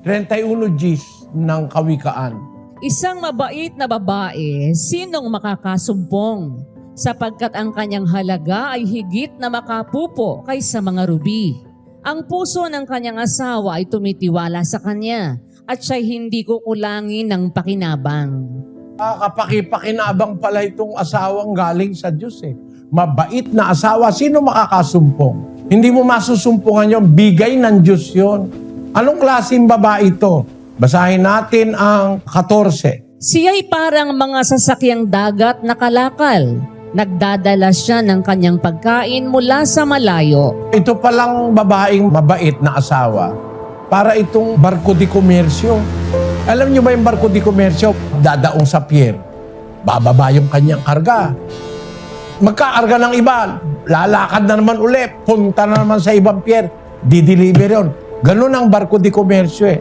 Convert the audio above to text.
31 Gs ng kawikaan. Isang mabait na babae, sinong makakasumpong? Sapagkat ang kanyang halaga ay higit na makapupo kaysa mga rubi. Ang puso ng kanyang asawa ay tumitiwala sa kanya at siya'y hindi kukulangin ng pakinabang. Ah, Kapaki-pakinabang pala itong asawang galing sa Diyos eh. Mabait na asawa, sino makakasumpong? Hindi mo masusumpungan yon, bigay ng Diyos yon. Anong klaseng babae ito? Basahin natin ang 14. Siya'y parang mga sasakyang dagat na kalakal. Nagdadala siya ng kanyang pagkain mula sa malayo. Ito palang babaeng mabait na asawa para itong barko di komersyo. Alam niyo ba yung barko di komersyo? Dadaong sa pier. Bababa yung kanyang karga. Magkaarga ng iba. Lalakad na naman ulit. Punta na naman sa ibang pier. Di-deliver yun. Ganun ang barko di komersyo eh.